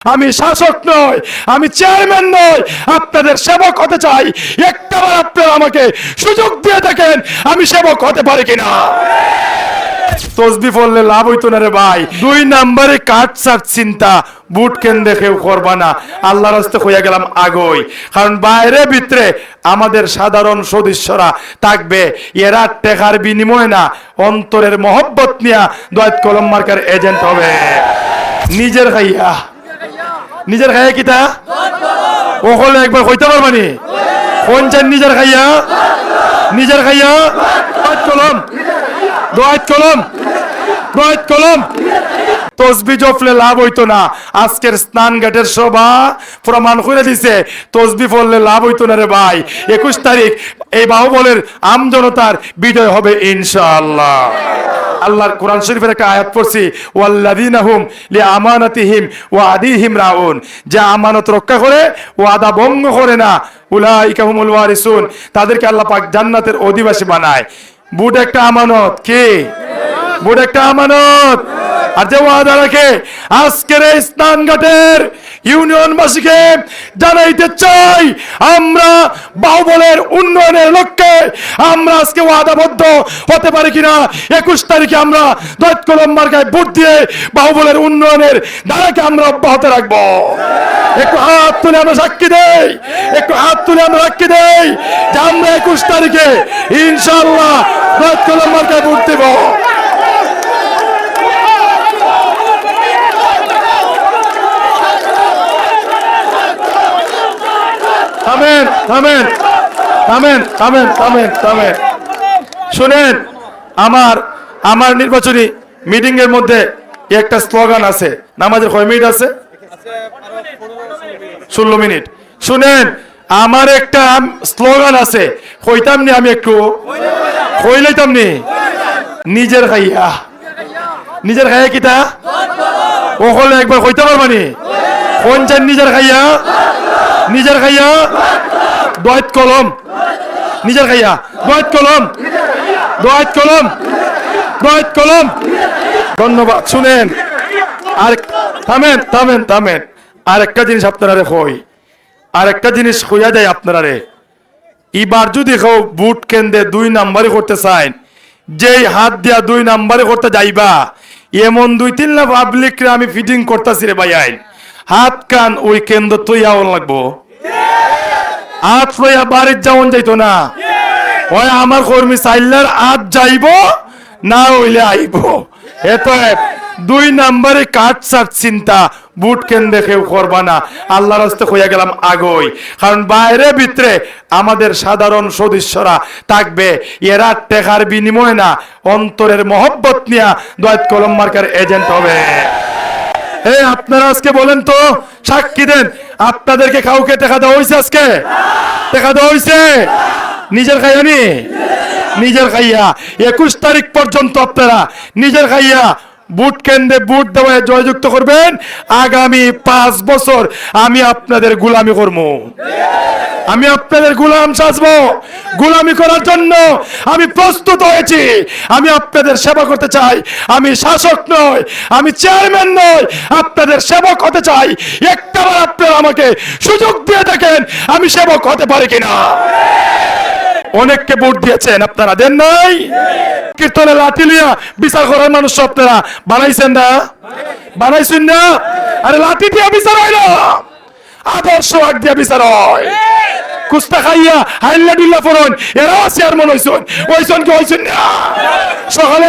আমি শাসক নই, আমি চেয়ারম্যান নই, আপনাদের সেবক হতে চাই। একটাবার আপনারা আমাকে সুযোগ দিয়ে দেখেন, আমি সেবক হতে পারি কিনা। তসবি পড়লে লাভ হইতো না রে ভাই। দুই নাম্বারে কাট সাট চিন্তা, বুট কেন দেখেও করবা না। আল্লাহর হস্তে হইয়া গেলাম আগই। কারণ বাইরে ভিতরে আমাদের সাধারণ সদস্যরা থাকবে। এরা টেকার বিনিময় না, অন্তরের মহব্বত নিয়া দয়াত কলম মার্কার এজেন্ট হবে। নিজের খাইয়া নিজের খাইয়া কিতা? হলে একবার কইতে পারবানি কোন চান নিজের খাইয়া? নিজের খাইয়া? কলম। দোয়াত কলম। দোয়াত কলম। তসবি জপলে লাভ হইতো না। আজকের স্নান ঘাটের সভা প্রমাণ করে দিছে, তসবি পড়লে লাভ হইতো না রে ভাই। একুশ তারিখ, এই বাহুবলের আম জনতার বিজয় হবে ইনশাআল্লাহ। আল্লাহর কোরআন শরীফের একটা আয়াত পড়ছি, ওয়াল্লাযীনা হুম লিআমানাতিহিম ওয়া আদিহিম রাউন। যা আমানত রক্ষা করে ও আদা ভঙ্গ করে না, উলাইকা হুমুল ওয়ারিসুন। তাদেরকে আল্লাহ পাক জান্নাতের অধিবাসী বানায়। বুট একটা আমানত, কে? বুট একটা আমানত। আর যে ওয়াদা আজকের এই স্নানঘাটের ইউনিয়নবাসীকে জানাইতে চাই, আমরা বাহুবলের উন্নয়নের লক্ষ্যে আমরা আজকে ওয়াদাবদ্ধ হতে পারি কিনা। একুশ তারিখে আমরা দৈত কলম মার্কায় ভোট দিয়ে বাহুবলের উন্নয়নের ধারাকে আমরা অব্যাহত রাখব। একটু হাত তুলে আমরা সাক্ষী দেই, একটু হাত তুলে আমরা সাক্ষী দেই যে আমরা একুশ তারিখে ইনশাল্লাহ দৈত কলম মার্কায় ভোট দেবো। থামেন থামেন থামেন থামেন থামেন থামেন। শুনেন, আমার আমার নির্বাচনী মিটিং এর মধ্যে একটা স্লোগান আছে। নামাজের কয় মিনিট আছে? ষোলো মিনিট। শুনেন, আমার একটা স্লোগান আছে। কইতাম নি আমি একটু কইলাইতাম নি নিজের খাইয়া। নিজের খাইয়া কিতা? ও হলে একবার কইতে পারবানি। কোন চান নিজের খাইয়া? নিজের খাইয়া দয়েত কলম। নিজের খাইয়া দয়েত কলম। দয়েত কলম। দয়েত কলম। ধন্যবাদ, শুনেন। আর থামেন থামেন থামেন। আর একটা জিনিস আপনারা কই। আর একটা জিনিস হইয়া যায় আপনারা রে এবার যদি কেউ বুট কেন্দ্রে দুই নাম্বারে করতে চান যেই হাত দিয়া দুই নাম্বারে করতে যাইবা, এমন দুই তিন পাবলিক আমি ফিটিং করতেছি রে ভাই আইন। হাত, কান, ওই কেন্দ্র তৈয়াও লাগবো। হাত লইয়া বাড়ির যাওন যাইতো না। ওই আমার কর্মী চাইলার আজ যাইব, না হইলে আইব। এত দুই নাম্বারে কাট সাট চিন্তা, বুট কেন্দ্রে কেউ করবা না। আল্লাহর হস্তে হইয়া গেলাম, আগই। কারণ বাইরে ভিতরে আমাদের সাধারণ সদস্যরা থাকবে। এরা টেকার বিনিময় না, অন্তরের মহব্বত নিয়া দয়াত কলম মার্কার এজেন্ট হবে। এই আপনারা আজকে বলেন তো, সাক্ষী দেন। আপনাদেরকে কাউকে দেখা দেওয়া হয়েছে আজকে? দেখা দেওয়া হয়েছে নিজের খাইয়ানি নিজের খাইয়া। একুশ তারিখ পর্যন্ত আপনারা নিজের খাইয়া বুট কেন্দ্রে বুট দেওয়ায় জয়যুক্ত করবেন। আগামী পাঁচ বছর আমি আপনাদের গুলামি করব আমি আপনাদের গুলাম সাজবো। গুলামি করার জন্য আমি প্রস্তুত হয়েছি। আমি আপনাদের সেবা করতে চাই। আমি শাসক নই, আমি চেয়ারম্যান নই, আপনাদের সেবক হতে চাই। একটাবার আপনারা আমাকে সুযোগ দিয়ে দেখেন, আমি সেবক হতে পারি কিনা। অনেককে ভোট দিয়েছেন, আপনারা দেন নাই? কীর্তনে লাঠি লিয়া বিচার করার মানুষ আপনারা বানাইছেন না? বানাইছেন না? আরে লাঠি দিয়া বিচার হয় না। আদর্শ আগ দিয়া বিচার হয়। কুস্তা খাইয়া হাইল্লা ডিল্লা ফরন এরাও চেয়ারম্যান হইছন। হইছন কি হইছন না?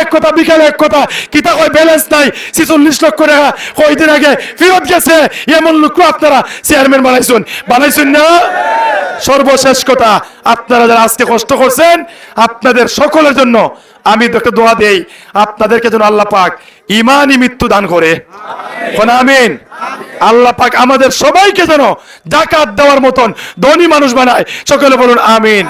এক কথা, বিকালে এক কথা। কিতা কয় ব্যালেন্স নাই। ছিচল্লিশ লক্ষ টাকা কয়দিন আগে ফেরত গেছে। এমন লোক আপনারা চেয়ারম্যান বানাইছুন। বানাইছুন না? সর্বশেষ কথা, আপনারা যারা আজকে কষ্ট করছেন, আপনাদের সকলের জন্য আমি একটা দোয়া দেই, আপনাদেরকে যেন আল্লাহ পাক ইমানই মৃত্যু দান করে। আমিন? আল্লাহ পাক আমাদের সবাইকে যেন ডাকাত দেওয়ার মতন ধনী মানুষ বানায়। সকলে বলুন আমিন।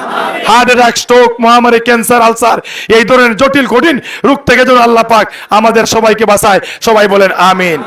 হার্ট অ্যাটাক, স্ট্রোক, মহামারী, ক্যান্সার, আলসার, এই ধরনের জটিল, কঠিন রোগ থেকে যেন আল্লাহ পাক আমাদের সবাইকে বাঁচায়। সবাই বলেন আমিন।